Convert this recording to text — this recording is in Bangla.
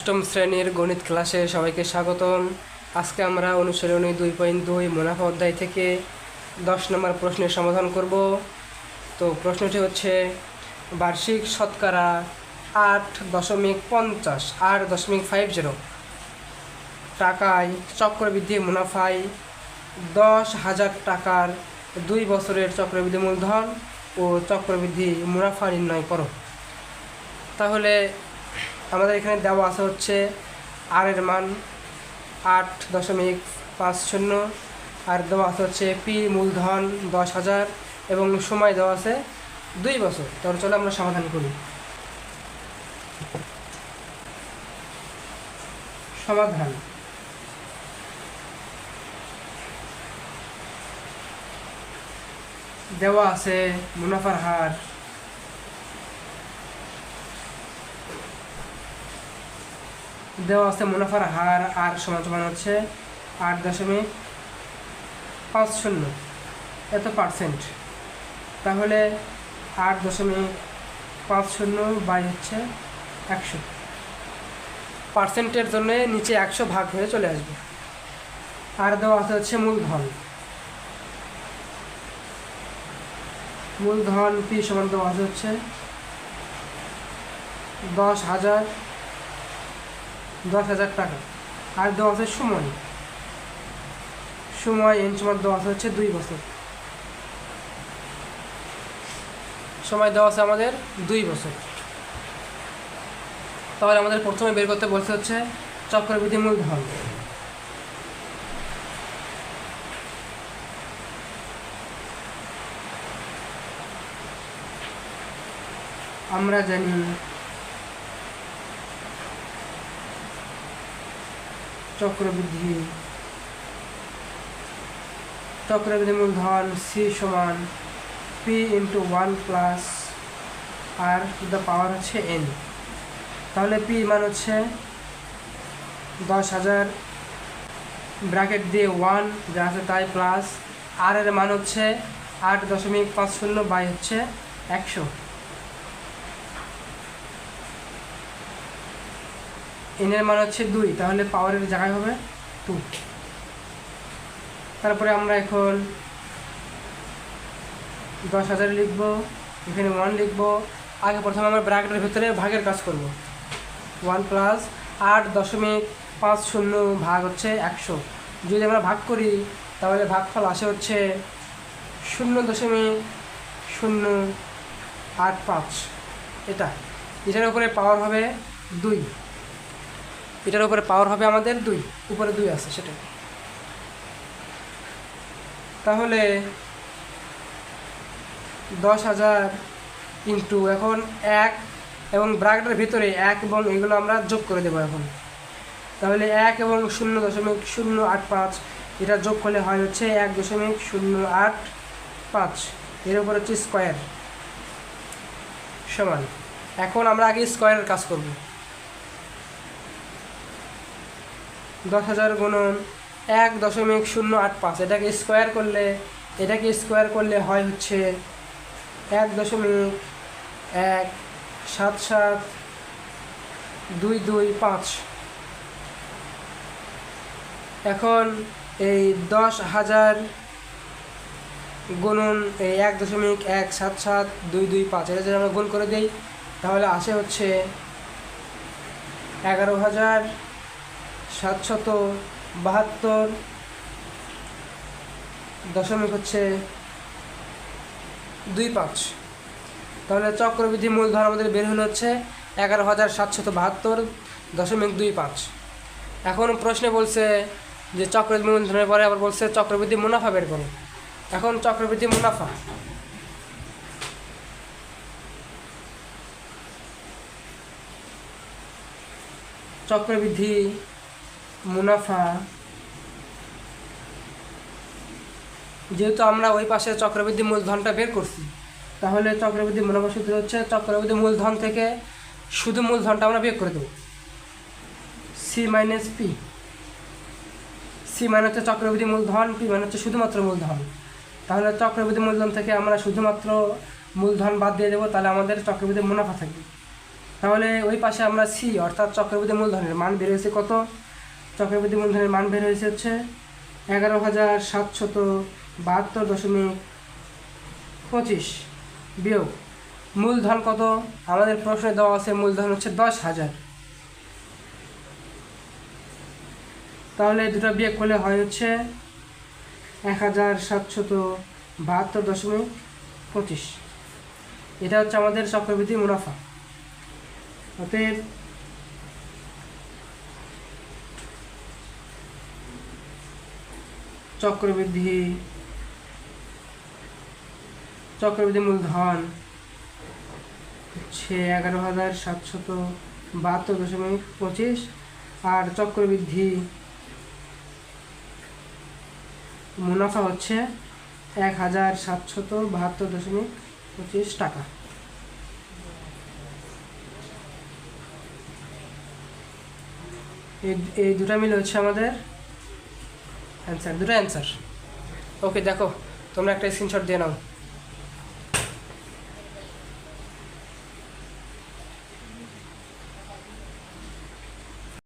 অষ্টম শ্রেণির গণিত ক্লাসে সবাইকে স্বাগতম। আজকে আমরা অনুশীলনী দুই পয়েন্ট দুই মুনাফা অধ্যায় থেকে দশ নম্বর প্রশ্নের সমাধান করব। তো প্রশ্নটি হচ্ছে, বার্ষিক শতকরা আট দশমিক পঞ্চাশ, আট দশমিক ফাইভ জিরো টাকায় চক্রবৃদ্ধি মুনাফায় দশ হাজার টাকার দুই বছরের চক্রবৃদ্ধি মূলধন ও চক্রবৃদ্ধি মুনাফা নির্ণয় করো। তাহলে আমাদের এখানে দেওয়া আছে হচ্ছে আর এর মান আট দশমিক পাঁচ শূন্য, আর দেওয়া আছে হচ্ছে পি মূলধন দশ হাজার, এবং সময় দেওয়া আছে দুই বছর। তাহলে চলো আমরা সমাধান করি। সমাধান। দেওয়া আছে মুনাফার হার দেওয়া আছে মুনাফার হার আর সমান সমান হচ্ছে আট দশমিক পাঁচ শূন্য। এত পার্সেন্ট তাহলে আট দশমিক পাঁচ শূন্য বাই হচ্ছে একশো। পার্সেন্টের জন্য নিচে একশো ভাগ হয়ে চলে আসবে। আর দেওয়া আছে হচ্ছে মূলধন। মূলধন পি সমান দেওয়া হচ্ছে দশ হাজার দশ হাজার টাকা। আর দেওয়া আছে সময়? সময় এন সময় দেওয়া হচ্ছে দুই বছর। সময় দেওয়া আছে আমাদের দুই বছর। তাহলে আমাদের প্রথমে বের করতে বলছে হচ্ছে চক্রবৃদ্ধি মূলধন। আমরা জানি চক্রবৃদ্ধি চক্রবৃদ্ধি মূলধন সি সমান P into one plus R the power হচ্ছে এন তাহলে পি মান হচ্ছে দশ হাজার ব্র্যাকেট দিয়ে ওয়ান যা আছে তাই প্লাস আর এর মান হচ্ছে আট দশমিক পাঁচ শূন্য বাই হচ্ছে একশো। এনের মান হচ্ছে দুই, তাহলে পাওয়ারের জায়গায় হবে টু তারপরে আমরা এখন দশ হাজার লিখব, এখানে ওয়ান লিখব। আগে প্রথমে আমরা ব্র্যাকেটের ভিতরে ভাগের কাজ করব। ওয়ান প্লাস আট দশমিক পাঁচ শূন্য ভাগ হচ্ছে একশো। যদি আমরা ভাগ করি, তাহলে ভাগফল আসে হচ্ছে শূন্য দশমিক শূন্য আট পাঁচ। এটা, এটার উপরে পাওয়ার হবে দুই। এটার উপরে পাওয়ার হবে আমাদের দুই, উপরে দুই আছে সেটা। তাহলে দশ হাজার ইন্টু এখন এক এবং ব্র্যাকেটের ভিতরে এক এবং এগুলো আমরা যোগ করে দেবো এখন। তাহলে এক এবং শূন্য দশমিক শূন্য আট পাঁচ, এটা যোগ করলে হয় হচ্ছে এক দশমিক শূন্য আট পাঁচ। এর উপর হচ্ছে স্কোয়ার সমান। এখন আমরা আগে স্কোয়ারের কাজ করব। দশ হাজার গুণন এক দশমিক শূন্য আট পাঁচ। এটাকে স্কোয়ার করলে, এটাকে স্কোয়ার করলে হয় হচ্ছে এক দশমিক এক সাত সাত দুই দুই পাঁচ। এখন এই দশ হাজার গুণন এই এক দশমিক এক সাত সাত দুই দুই পাঁচ। এটা যদি আমরা গুণ করে দিই, তাহলে আসে হচ্ছে এগারো হাজার সাতশত বাহাত্তর দশমিক হচ্ছে দুই পাঁচ। তাহলে চক্রবৃদ্ধি মূলধন আমাদের বের হলো হচ্ছে এগারো হাজার সাতশত বাহাত্তর দশমিক দুই পাঁচ। এখন প্রশ্নে বলছে যে চক্রবৃদ্ধি মূলধনের পরে আবার বলছে চক্রবৃদ্ধি মুনাফা বের করো। এখন চক্রবৃদ্ধি মুনাফা। চক্রবৃদ্ধি মুনাফা। যেহেতু আমরা ওই পাশে চক্রবৃদ্ধি মূলধনটা বের করছি, তাহলে চক্রবৃদ্ধি মুনাফা সূত্র হচ্ছে চক্রবৃদ্ধি মূলধন থেকে শুধু মূলধনটা আমরা বের করে দেবো। সি মাইনাস পি সি মানে হচ্ছে চক্রবৃদ্ধি মূলধন পি মানে হচ্ছে শুধুমাত্র মূলধন। তাহলে চক্রবৃদ্ধি মূলধন থেকে আমরা শুধুমাত্র মূলধন বাদ দিয়ে দেবো, তাহলে আমাদের চক্রবৃদ্ধি মুনাফা থাকবে। তাহলে ওই পাশে আমরা সি অর্থাৎ চক্রবৃদ্ধি মূলধনের মান বের হয়েছে কত? চক্রবৃদ্ধি মূলধনের মান বের হয়েছে হচ্ছে এগারো হাজার সাতশত বাহাত্তর দশমিক পঁচিশ বিয়োগ। মূলধন কত? আমাদের প্রশ্নে দেওয়া আছে মূলধন হচ্ছে দশ হাজার। তাহলে দুটো বিয়োগ করলে হয় হচ্ছে এক হাজার সাতশত বাহাত্তর দশমিক পঁচিশ। এটা হচ্ছে আমাদের চক্রবৃদ্ধি মুনাফা। অতএব চক্রবৃদ্ধি চক্রবৃদ্ধি মূলধন হচ্ছে এগারো হাজার সাতশত বাহাত্তর দশমিক পঁচিশ। আর চক্রবৃদ্ধি মুনাফা হচ্ছে এক হাজার সাতশত বাহাত্তর দশমিক পঁচিশ টাকা। এই দুটা মিলে হচ্ছে আমাদের। অ্যান্সার দুটো অ্যান্সার ওকে দেখো তোমরা একটা স্ক্রিনশট দিয়ে নাও।